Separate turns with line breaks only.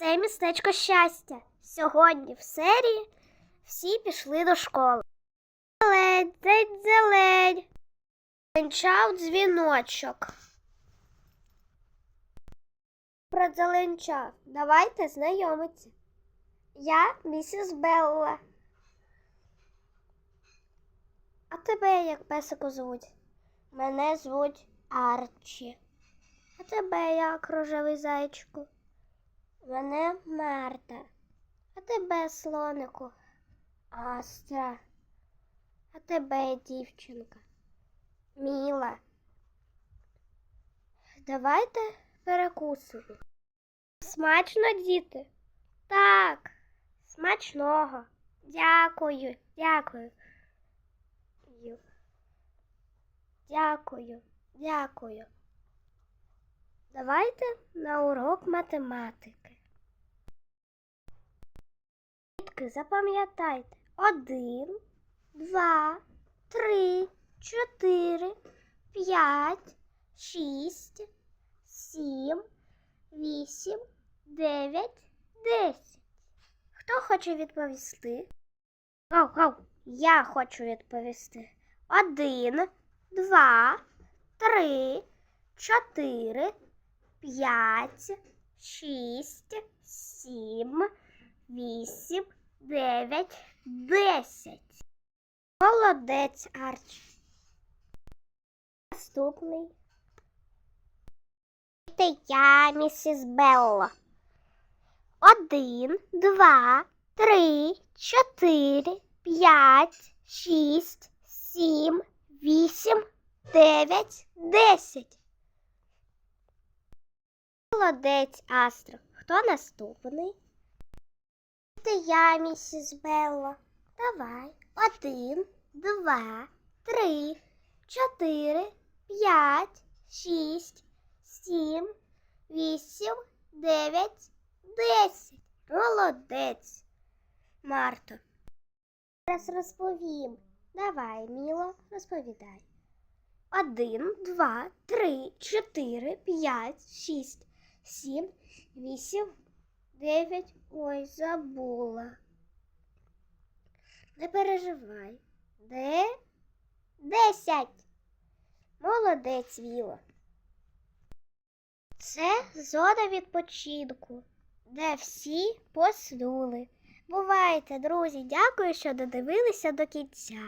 Це містечко щастя. Сьогодні в серії всі пішли до школи. Зелень, день зелень. Зеленчав дзвіночок. Про зеленчав. Давайте знайомитися. Я місіс Белла. А тебе як песику звуть? Мене звуть Арчі. А тебе як рожевий зайчику? Мене Марта. А тебе, слонику? Астра. А тебе, дівчинка? Міла. Давайте перекусимо. Смачно, діти? Так, смачного. Дякую, дякую. Дякую, дякую. Давайте на урок математики. Дітки, запам'ятайте. Один, два, три, чотири, п'ять, шість, сім, вісім, дев'ять, десять. Хто хоче відповісти? Гав, гав, я хочу відповісти. Один, два, три, чотири, п'ять, шість, сім, вісім, дев'ять, десять. Молодець, Арчі. Наступний. Це я, місіс Белла. Один, два, три, чотири, п'ять, шість, сім, вісім, дев'ять, десять. Молодець, Астро. Хто наступний? Це я, місіс Белла. Давай. Один, два, три, чотири, п'ять, шість, сім, вісім, дев'ять, десять. Молодець. Марто. Зараз розповім. Давай, Міло, розповідай. Один, два, три, чотири, п'ять, шість, сім, вісім, дев'ять. Ой, забула. Не переживай. Де? Десять. Молодець, Віло. Це зона відпочинку, де всі поснули. Бувайте, друзі, дякую, що додивилися до кінця.